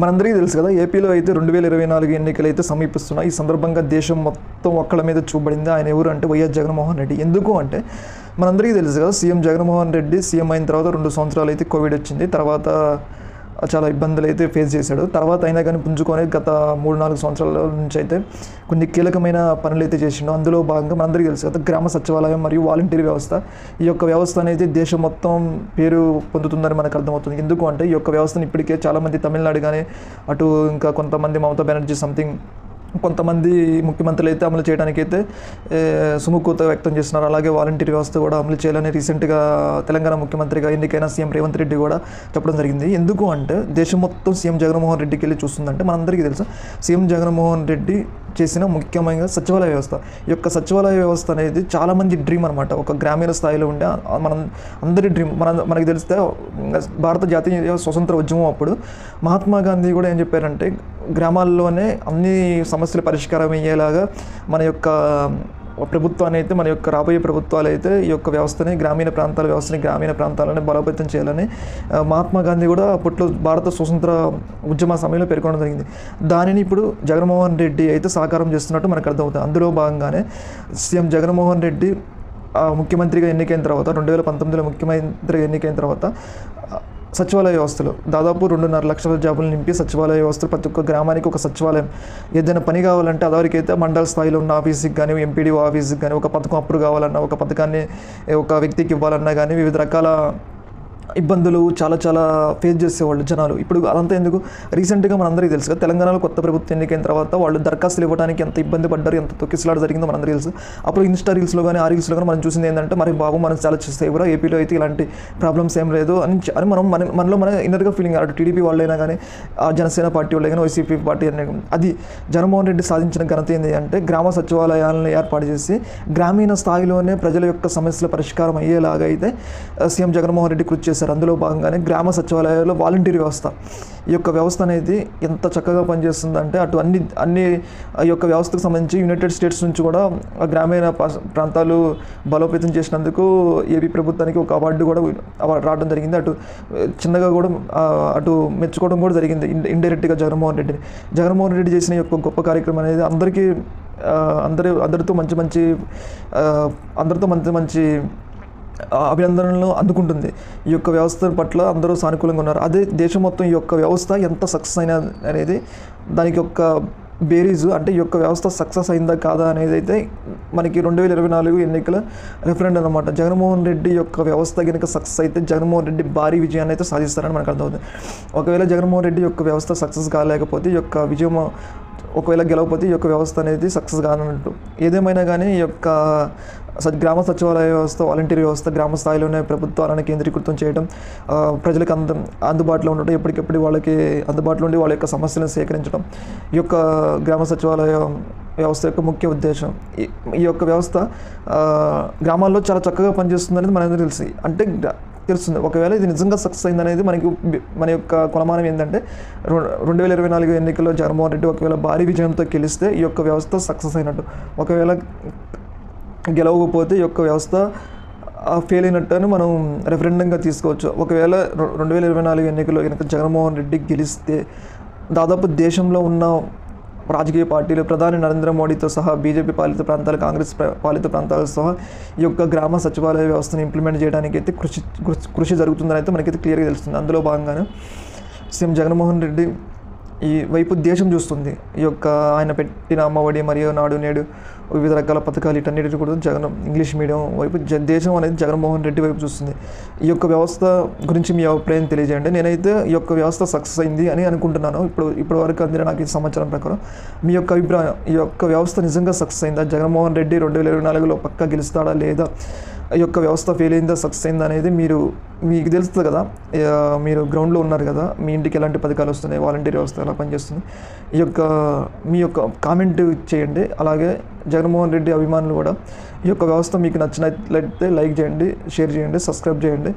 మనందరికీ తెలుసు కదా ఏపీలో అయితే రెండు వేల ఇరవై నాలుగు ఎన్నికలు అయితే సమీపిస్తున్నాయి. ఈ సందర్భంగా దేశం మొత్తం ఒక్కళ్ళ మీద చూపడింది ఆయన ఎవరు అంటే వైఎస్ జగన్మోహన్ రెడ్డి. ఎందుకు అంటే మనందరికీ తెలుసు కదా సీఎం జగన్మోహన్ రెడ్డి సీఎం అయిన తర్వాత రెండు సంవత్సరాలు అయితే కోవిడ్ వచ్చింది. తర్వాత చాలా ఇబ్బందులు అయితే ఫేస్ చేశాడు. తర్వాత అయినా కానీ పుంజుకొని గత మూడు నాలుగు సంవత్సరాల నుంచి అయితే కొన్ని కీలకమైన పనులు అయితే చేసిండు. అందులో భాగంగా మనందరికీ తెలుసు కదా గ్రామ సచివాలయం మరియు వాలంటీర్ వ్యవస్థ. ఈ యొక్క వ్యవస్థ అనేది దేశం మొత్తం పేరు పొందుతుందని మనకు అర్థమవుతుంది. ఎందుకు అంటే ఈ యొక్క వ్యవస్థను ఇప్పటికే చాలామంది తమిళనాడు కానీ అటు ఇంకా కొంతమంది మమతా బెనర్జీ సంథింగ్ కొంతమంది ముఖ్యమంత్రులు అయితే అమలు చేయడానికి అయితే సుముఖత వ్యక్తం చేస్తున్నారు. అలాగే వాలంటీర్ వ్యవస్థ కూడా అమలు చేయాలని రీసెంట్గా తెలంగాణ ముఖ్యమంత్రిగా ఎన్నికైన సీఎం రేవంత్ రెడ్డి కూడా చెప్పడం జరిగింది. ఎందుకు అంటే దేశం మొత్తం సీఎం జగన్మోహన్ రెడ్డికి వెళ్ళి చూస్తుందంటే మనందరికీ తెలుసు. సీఎం జగన్మోహన్ రెడ్డి చేసిన ముఖ్యమైన సచివాలయ వ్యవస్థ. ఈ యొక్క సచివాలయ వ్యవస్థ అనేది చాలామంది డ్రీమ్ అనమాట ఒక గ్రామీణ స్థాయిలో ఉండే మనం అందరి డ్రీమ్. మన మనకి తెలిస్తే భారత జాతీయ స్వతంత్ర ఉద్యమం అప్పుడు మహాత్మా గాంధీ కూడా ఏం చెప్పారంటే గ్రామాల్లోనే అన్ని సమస్యలు పరిష్కారం అయ్యేలాగా మన యొక్క ప్రభుత్వాన్ని అయితే మన యొక్క రాబోయే ప్రభుత్వాలు అయితే ఈ యొక్క వ్యవస్థని గ్రామీణ ప్రాంతాల వ్యవస్థని గ్రామీణ ప్రాంతాలను బలోపేతం చేయాలని మహాత్మా గాంధీ కూడా అప్పట్లో భారత స్వతంత్ర ఉద్యమ సమయంలో పేర్కొనడం జరిగింది. దానిని ఇప్పుడు జగన్మోహన్ రెడ్డి అయితే సాకారం చేస్తున్నట్టు మనకు అర్థమవుతుంది. అందులో భాగంగానే సీఎం జగన్మోహన్ రెడ్డి ముఖ్యమంత్రిగా ఎన్నికైన తర్వాత రెండు వేల పంతొమ్మిదిలో ముఖ్యమంత్రిగా ఎన్నికైన తర్వాత సచివాలయ వ్యవస్థలు. దాదాపు రెండున్నర లక్షల జాబులు నింపి సచివాలయ వ్యవస్థలు ప్రతి ఒక్క గ్రామానికి ఒక సచివాలయం. ఏదైనా పని కావాలంటే అదవరికైతే మండల స్థాయిలో ఉన్న ఆఫీస్కి కానీ ఎంపీడీఓ ఆఫీస్కి కానీ ఒక పథకం అప్పుడు కావాలన్నా ఒక పథకాన్ని ఒక వ్యక్తికి ఇవ్వాలన్నా కానీ వివిధ రకాల ఇబ్బందులు చాలా చాలా ఫేస్ చేసేవాళ్ళు జనాలు. ఇప్పుడు అదంతా ఎందుకు? రీసెంట్గా మనందరికీ తెలుసు కదా తెలంగాణలో కొత్త ప్రభుత్వం ఎన్నికైన తర్వాత వాళ్ళు దరఖాస్తులు ఇవ్వడానికి ఎంత ఇబ్బంది పడ్డారు ఎంత తొక్కిసలాట జరిగిందో మనందరికీ తెలుసు. అప్పుడు ఇన్స్టా రీల్స్లో కానీ ఆ రీల్స్లో కానీ మనం చూసింది ఏంటంటే మరి బాబు మనం చాలా చేస్తే కూడా ఏపీలో అయితే ఇలాంటి ప్రాబ్లమ్స్ ఏం లేదు అని అని మనం మన మనలో మన ఇన్నర్గా ఫీలింగ్ అటు టీడీపీ వాళ్ళైనా కానీ ఆ జనసేన పార్టీ వాళ్ళైనా కానీ వైసీపీ పార్టీ అయినా అది జగన్మోహన్ రెడ్డి సాధించిన ఘనత ఏంటి అంటే గ్రామ సచివాలయాలను ఏర్పాటు చేసి గ్రామీణ స్థాయిలోనే ప్రజల యొక్క సమస్యల పరిష్కారం అయ్యేలాగా అయితే సీఎం జగన్మోహన్ రెడ్డి కృషి చేశారు అందులో భాగంగానే గ్రామ సచివాలయాల్లో వాలంటీర్ వ్యవస్థ. ఈ యొక్క వ్యవస్థ అనేది ఎంత చక్కగా పనిచేస్తుందంటే అటు అన్ని అన్ని ఆ యొక్క వ్యవస్థకు సంబంధించి యునైటెడ్ స్టేట్స్ నుంచి కూడా గ్రామీణ ప్రాంతాలు బలోపేతం చేసినందుకు ఏపీ ప్రభుత్వానికి ఒక అవార్డు కూడా అవార్డు రావడం జరిగింది. అటు చిన్నగా కూడా అటు మెచ్చుకోవడం కూడా జరిగింది. ఇండైరెక్ట్గా జగన్మోహన్ రెడ్డిని. జగన్మోహన్ రెడ్డి చేసిన యొక్క గొప్ప కార్యక్రమం అనేది అందరికీ అందరి అందరితో మంచి మంచి అందరితో మంచి మంచి అభినందనలు అందుకుంటుంది. ఈ యొక్క వ్యవస్థ పట్ల అందరూ సానుకూలంగా ఉన్నారు. అదే దేశం మొత్తం ఈ యొక్క వ్యవస్థ ఎంత సక్సెస్ అయినా అనేది దానికి యొక్క బేరీజు. అంటే ఈ యొక్క వ్యవస్థ సక్సెస్ అయిందా కాదా అనేది అయితే మనకి రెండు వేల ఇరవై నాలుగు ఎన్నికల రెఫరెండం అనమాట జగన్మోహన్ రెడ్డి యొక్క వ్యవస్థ కనుక సక్సెస్ అయితే జగన్మోహన్ రెడ్డి భారీ విజయాన్ని అయితే సాధిస్తారని మనకు అర్థమవుతుంది. ఒకవేళ జగన్మోహన్ రెడ్డి యొక్క వ్యవస్థ సక్సెస్ కాలేకపోతే ఈ యొక్క విజయం ఒకవేళ గెలవకపోతే ఈ యొక్క వ్యవస్థ అనేది సక్సెస్ కానట్టు ఏదేమైనా కానీ ఈ యొక్క గ్రామ సచివాలయ వ్యవస్థ వాలంటీర్ వ్యవస్థ గ్రామ స్థాయిలోనే ప్రభుత్వాలను కేంద్రీకృతం చేయడం ప్రజలకు అంద అందుబాటులో ఉండటం ఎప్పటికెప్పుడు వాళ్ళకి అందుబాటులో ఉండి వాళ్ళ యొక్క సమస్యలను సేకరించడం ఈ యొక్క గ్రామ సచివాలయ వ్యవస్థ యొక్క ముఖ్య ఉద్దేశం. ఈ ఈ యొక్క వ్యవస్థ గ్రామాల్లో చాలా చక్కగా పనిచేస్తుందనేది మనకు తెలిసి అంటే తెలుస్తుంది. ఒకవేళ ఇది నిజంగా సక్సెస్ అయిందనేది మనకి మన యొక్క కొలమానం ఏంటంటే రెండు వేల ఇరవై నాలుగు ఎన్నికల్లో జగన్మోహన్ రెడ్డి ఒకవేళ భారీ విజయంతో గెలిస్తే ఈ యొక్క వ్యవస్థ సక్సెస్ అయినట్టు. ఒకవేళ గెలవకపోతే ఈ యొక్క వ్యవస్థ ఫెయిల్ అయినట్టు అని మనం రెఫరెండంగా తీసుకోవచ్చు. ఒకవేళ రెండు వేల ఇరవై నాలుగు ఎన్నికల్లో కనుక జగన్మోహన్ రెడ్డి గెలిస్తే దాదాపు దేశంలో ఉన్న రాజకీయ పార్టీలు ప్రధాని నరేంద్ర మోడీతో సహా బీజేపీ పాలిత ప్రాంతాలు కాంగ్రెస్ పాలిత ప్రాంతాలతో సహా ఈ యొక్క గ్రామ సచివాలయ వ్యవస్థను ఇంప్లిమెంట్ చేయడానికి అయితే కృషి కృషి- కృషి జరుగుతుందని అయితే మనకైతే క్లియర్గా తెలుస్తుంది. అందులో భాగంగానే సీఎం జగన్మోహన్ రెడ్డి ఈ వైపు దేశం చూస్తుంది. ఈ యొక్క ఆయన పెట్టిన అమ్మఒడి మరియు నాడు నేడు వివిధ రకాల పథకాలు వీటన్నిటి కూడా జగన్ ఇంగ్లీష్ మీడియం వైపు జ- దేశం అనేది జగన్మోహన్ రెడ్డి వైపు చూస్తుంది. ఈ యొక్క వ్యవస్థ గురించి మీ అభిప్రాయం తెలియజేయండి. నేనైతే ఈ యొక్క వ్యవస్థ సక్సెస్ అయింది అని అనుకుంటున్నాను. ఇప్పుడు ఇప్పటి వరకు అందిన నాకు ఈ సమాచారం ప్రకారం మీ యొక్క అభిప్రాయం ఈ యొక్క వ్యవస్థ నిజంగా సక్సెస్ అయిందా? జగన్మోహన్ రెడ్డి రెండు వేల ఇరవై నాలుగులో పక్కా గెలుస్తాడా లేదా? యొక్క వ్యవస్థ ఫెయిల్ అయిందా సక్సెస్ అయిందా అనేది మీరు మీకు తెలుస్తుంది కదా. మీరు గ్రౌండ్లో ఉన్నారు కదా. మీ ఇంటికి ఎలాంటి పథకాలు వస్తున్నాయి? వాలంటీర్ వ్యవస్థ ఎలా పనిచేస్తుంది? ఈ యొక్క మీ యొక్క కామెంట్ చేయండి. అలాగే జగన్మోహన్ రెడ్డి అభిమానులు కూడా ఈ యొక్క వ్యవస్థ మీకు నచ్చినట్లయితే లైక్ చేయండి షేర్ చేయండి సబ్స్క్రైబ్ చేయండి.